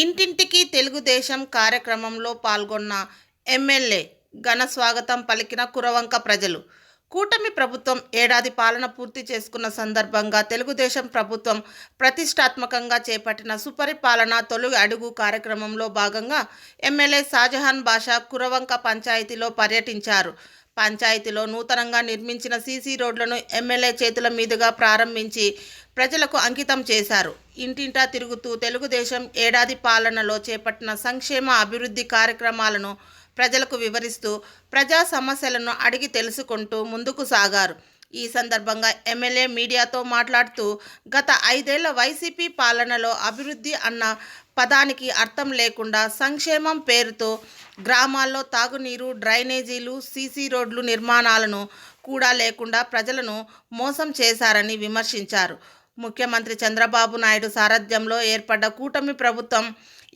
ఇంటింటికి తెలుగుదేశం కార్యక్రమంలో పాల్గొన్న ఎమ్మెల్యే ఘన స్వాగతం పలికిన కురవంక ప్రజలు. కూటమి ప్రభుత్వం ఏడాది పాలన పూర్తి చేసుకున్న సందర్భంగా తెలుగుదేశం ప్రభుత్వం ప్రతిష్టాత్మకంగా చేపట్టిన సుపరిపాలన తొలి అడుగు కార్యక్రమంలో భాగంగా ఎమ్మెల్యే షాజహాన్ బాషా కురవంక పంచాయతీలో పర్యటించారు. పంచాయతీలో నూతనంగా నిర్మించిన సీసీ రోడ్లను ఎమ్మెల్యే చేతుల మీదుగా ప్రారంభించి ప్రజలకు అంకితం చేశారు. ఇంటింటా తిరుగుతూ తెలుగుదేశం ఏడాది పాలనలో చేపట్టిన సంక్షేమ అభివృద్ధి కార్యక్రమాలను ప్రజలకు వివరిస్తూ ప్రజా సమస్యలను అడిగి తెలుసుకుంటూ ముందుకు సాగారు. ఈ సందర్భంగా ఎమ్మెల్యే మీడియాతో మాట్లాడుతూ గత ఐదేళ్ళ వైసీపీ పాలనలో అభివృద్ధి అన్న పదానికి అర్థం లేకుండా సంక్షేమం పేరుతో గ్రామాల్లో తాగునీరు డ్రైనేజీలు సీసీ రోడ్లు నిర్మాణాలను కూడా లేకుండా ప్రజలను మోసం చేశారని విమర్శించారు. ముఖ్యమంత్రి చంద్రబాబు నాయుడు సారథ్యంలో ఏర్పడ్డ కూటమి ప్రభుత్వం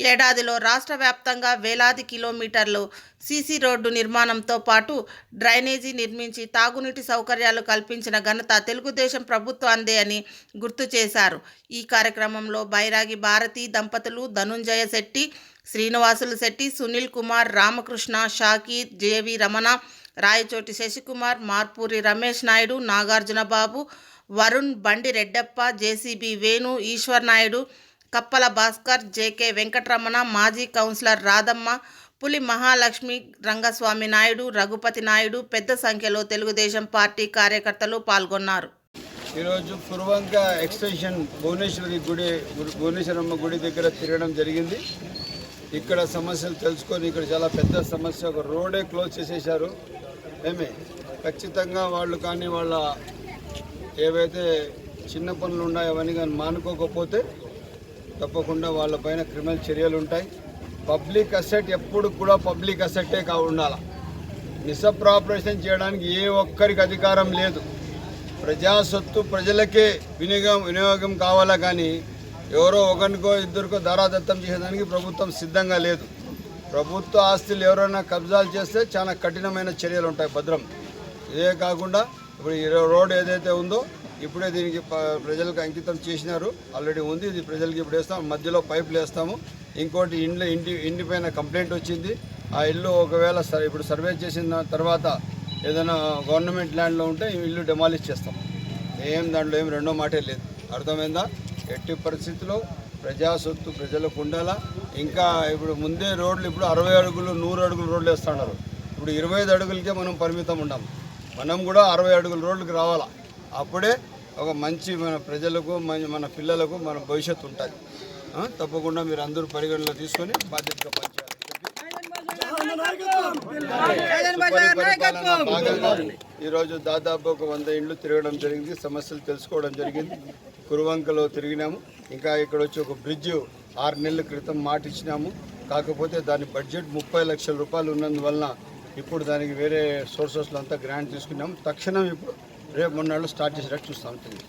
ఏడాదిలో రాష్ట్ర వ్యాప్తంగా వేలాది కిలోమీటర్లు సీసీ రోడ్డు నిర్మాణంతో పాటు డ్రైనేజీ నిర్మించి తాగునీటి సౌకర్యాలు కల్పించిన ఘనత తెలుగుదేశం ప్రభుత్వాందే అని గుర్తు చేశారు. ఈ కార్యక్రమంలో బైరాగి భారతి దంపతులు Dhananjaya Setty Srinivasulu Setty Sunil Kumar Ramakrishna Shakir J V Ramana Rayachoti Sasikumar Marpuri Ramesh Naidu Nagarjuna Babu Varun Bandi Reddappa JCB Venu Eshwar Naidu Kappala Bhaskar JK Venkataramana మాజీ కౌన్సిలర్ రాధమ్మ పులి మహాలక్ష్మి రంగస్వామి నాయుడు రఘుపతి నాయుడు పెద్ద సంఖ్యలో తెలుగుదేశం పార్టీ కార్యకర్తలు పాల్గొన్నారు. ఈరోజు పూర్వంక ఎక్స్టెన్షన్ భువనేశ్వరి గుడి భువనేశ్వరమ్మ గుడి దగ్గర తిరగడం జరిగింది. ఇక్కడ సమస్యలు తెలుసుకొని ఇక్కడ చాలా పెద్ద సమస్య ఒక రోడే క్లోజ్ చేసేసారు ఏమి ఖచ్చితంగా వాళ్ళు కానీ వాళ్ళ ఏవైతే చిన్న పనులు ఉన్నాయో అవన్నీ కానీ మానుకోకపోతే తప్పకుండా వాళ్ళపైన క్రిమినల్ చర్యలు ఉంటాయి. పబ్లిక్ అసెట్ ఎప్పుడు కూడా పబ్లిక్ అసెట్టే కా ఉండాలి నిసప్రాపరేషన్ చేయడానికి ఏ ఒక్కరికి అధికారం లేదు. ప్రజా సొత్తు ప్రజలకే వినియోగం వినియోగం కావాలా కానీ ఎవరో ఒకరికో ఇద్దరికో ధారాదత్తం చేసేదానికి ప్రభుత్వం సిద్ధంగా లేదు. ప్రభుత్వ ఆస్తులు ఎవరైనా కబ్జాలు చేస్తే చాలా కఠినమైన చర్యలు ఉంటాయి భద్రం. ఇదే కాకుండా ఇప్పుడు ఈ రోడ్ ఏదైతే ఉందో ఇప్పుడే దీనికి ప- ప్రజలకు అంకితం చేసినారు. ఆల్రెడీ ఉంది. ఇది ప్రజలకి ఇప్పుడు వేస్తాం. మధ్యలో పైపులు వేస్తాము. ఇంకోటి ఇండ్లు ఇంటి ఇంటి పైన కంప్లైంట్ వచ్చింది. ఆ ఇల్లు ఒకవేళ సర్ ఇప్పుడు సర్వే చేసిన తర్వాత ఏదైనా గవర్నమెంట్ ల్యాండ్లో ఉంటే ఈ ఇల్లు డెమాలిష్ చేస్తాం. ఏం దాంట్లో ఏం రెండో మాటే లేదు. అర్థమైందా? ఎట్టి పరిస్థితిలో ప్రజా సొత్తు ప్రజలకు ఉండాలా? ఇంకా ఇప్పుడు ముందే రోడ్లు ఇప్పుడు అరవై అడుగులు నూరు అడుగులు రోడ్లు వేస్తున్నారు. ఇప్పుడు ఇరవై ఐదు అడుగులకే మనం పరిమితం ఉన్నాం. మనం కూడా అరవై అడుగుల రోడ్లకు రావాలా? అప్పుడే ఒక మంచి మన ప్రజలకు మన మన పిల్లలకు మన భవిష్యత్తు ఉంటుంది. తప్పకుండా మీరు అందరూ పరిగణలో తీసుకొని బాధ్యతగా పనిచేయాలి భాగంగా ఈరోజు దాదాపు ఒక వంద ఇండ్లు తిరగడం జరిగింది. సమస్యలు తెలుసుకోవడం జరిగింది. కురువంకలో తిరిగినాము. ఇంకా ఇక్కడ వచ్చి ఒక బ్రిడ్జ్ ఆరు నెలల క్రితం మాట ఇచ్చినాము కాకపోతే దాని బడ్జెట్ ముప్పై లక్షల రూపాయలు ఉన్నందువలన ఇప్పుడు దానికి వేరే సోర్సెస్లో అంతా గ్రాంట్ తీసుకున్నాము. తక్షణం ఇప్పుడు రేపు మొన్నాళ్ళు స్టార్ట్ చేసేటట్టు చూస్తాం తెలియదు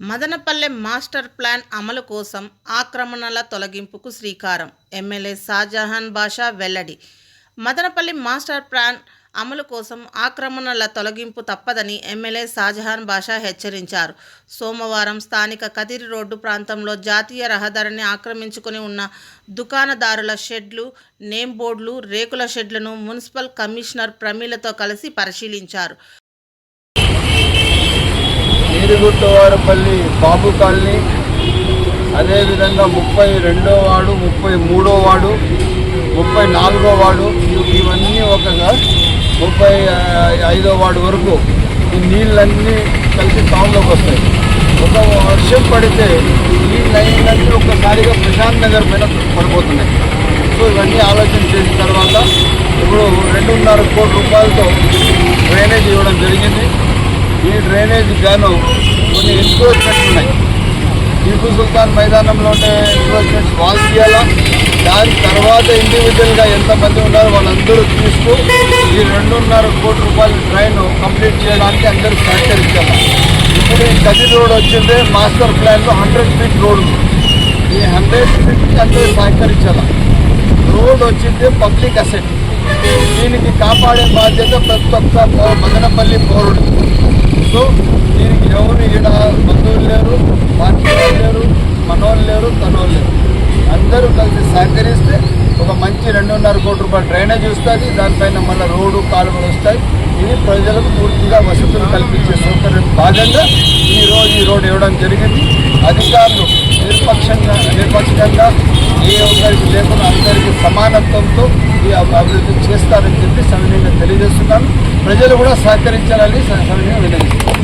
మదనపల్లె మాస్టర్ ప్లాన్ అమలు కోసం ఆక్రమణల తొలగింపుకు శ్రీకారం. ఎమ్మెల్యే షాజహాన్ బాషా వెల్లడి. మదనపల్లి మాస్టర్ ప్లాన్ అమలు కోసం ఆక్రమణల తొలగింపు తప్పదని ఎమ్మెల్యే షాజహాన్ బాషా హెచ్చరించారు. సోమవారం స్థానిక కదిరి రోడ్డు ప్రాంతంలో జాతీయ రహదారిని ఆక్రమించుకొని ఉన్న దుకాణదారుల షెడ్లు నేమ్ బోర్డులు రేకుల షెడ్లను మున్సిపల్ కమిషనర్ ప్రమీలతో కలిసి పరిశీలించారు. నీరుగుట్టవారపల్లి బాబు కాలనీ అదేవిధంగా ముప్పై రెండో వాడు ముప్పై మూడో వాడు ముప్పై నాలుగో వాడు ఇవన్నీ ఒక ముప్పై ఐదో వాడు వరకు ఈ నీళ్ళన్నీ కలిసి టౌన్లోకి వస్తాయి. ఒక వర్షం పడితే ఈ లైన్లన్నీ ఒక్కసారిగా ప్రశాంత్ నగర్ పైన పడిపోతున్నాయి. సో ఇవన్నీ ఆలోచన చేసిన తర్వాత ఇప్పుడు రెండున్నర కోట్ల రూపాయలతో డ్రైనేజ్ ఇవ్వడం జరిగింది. ఈ డ్రైనేజ్ గాను కొన్ని ఎన్క్రోచ్మెంట్స్ ఉన్నాయి. టిప్పు సుల్తాన్ మైదానంలో ఉండే ఎన్క్రోచ్మెంట్స్ వాళ్ళు తీయాలా దాని తర్వాత ఇండివిజువల్గా ఎంతమంది ఉన్నారో వాళ్ళందరూ తీసుకు ఈ రెండున్నర కోటి రూపాయల ట్రైన్ కంప్లీట్ చేయడానికి అందరూ సహకరించాలి ఇప్పుడు ఈ కది రోడ్ వచ్చింది మాస్టర్ ప్లాన్లో హండ్రెడ్ ఫీట్ రోడ్ ఈ హండ్రెడ్ ఫీట్కి అందరూ సహకరించాలి. రోడ్ వచ్చింది పబ్లిక్ అసెట్ దీనికి కాపాడే బాధ్యత ప్రతి ఒక్క మదనపల్లి పౌరుడు సో దీనికి ఎవరు ఈడ బంధువులు లేరు పార్టీ లేరు మనోళ్ళు లేరు తనోళ్ళు లేరు. అందరూ కలిసి సహకరిస్తే ఒక మంచి రెండున్నర కోటి రూపాయల డ్రైనేజ్ వస్తుంది. దానిపైన మళ్ళీ రోడ్డు కాలువలు వస్తాయి. ఇది ప్రజలకు పూర్తిగా వసతులు కల్పించే సౌకర్యం భాగంగా ఈ రోజు ఈ రోడ్డు ఇవ్వడం జరిగింది. అధికారులు నిష్పక్షంగా నిష్పక్షంగా ఏ ఒక్కరికి లేకుండా అందరికీ సమానత్వంతో ఈ అభివృద్ధి చేస్తారని చెప్పి సమయంగా తెలియజేస్తున్నాను. ప్రజలు కూడా సహకరించాలని సవినయంగా వినయిస్తున్నాను